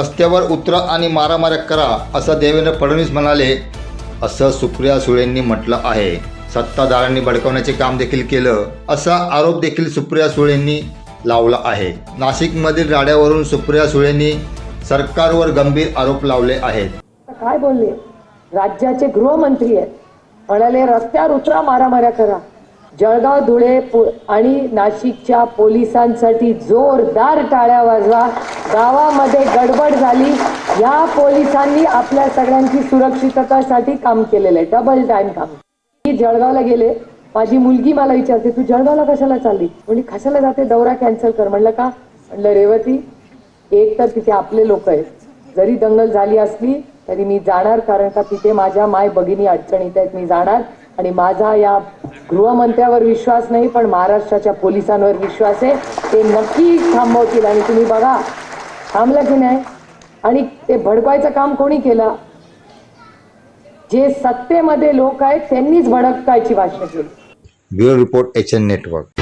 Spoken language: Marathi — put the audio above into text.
रस्त्यावर उतरा आणि मारामाऱ्या करा असं देवेंद्र फडणवीस म्हणाले असं सुप्रिया सुळेंनी म्हटलं आहे. सत्ताधाऱ्यांनी भडकवण्याचे काम देखील केलं असा आरोप देखील सुप्रिया सुळेंनी लावला आहे. नाशिकमधील राड्यावरून सुप्रिया सुळेंनी सरकारवर गंभीर आरोप लावले आहेत. काय बोलले? राज्याचे गृहमंत्री आहेत. म्हणाले रस्त्यावर उतरा मारामाऱ्या करा. जळगाव धुळे आणि नाशिकच्या पोलिसांसाठी जोरदार टाळ्या वाजवा. गावामध्ये गडबड झाली. या पोलिसांनी आपल्या सगळ्यांची सुरक्षिततासाठी काम केलेलं आहे. डबल टाइम काम. मी जळगावला गेले. माझी मुलगी मला विचारते तू जळगावला कशाला चालली? म्हणजे कशाला जाते? दौरा कॅन्सल कर. म्हणलं का? म्हणलं रेवती एक तर तिथे आपले लोक आहेत. जरी दंगल झाली असली तरी मी जाणार कारण का तिथे माझ्या माय भगिनी अडचणीत आहेत. मी जाणार आणि माझा या गृहमंत्र्यावर विश्वास नाही पण महाराष्ट्राच्या पोलिसांवर विश्वास आहे. ते नक्की थांबवतील आणि तुम्ही बघा थांबलं की नाही? आणि ते भडकवायचं काम कोणी केलं? जे सत्तेमध्ये लोक आहेत त्यांनीच भडकायची भाषा केली. Bureau report H N network.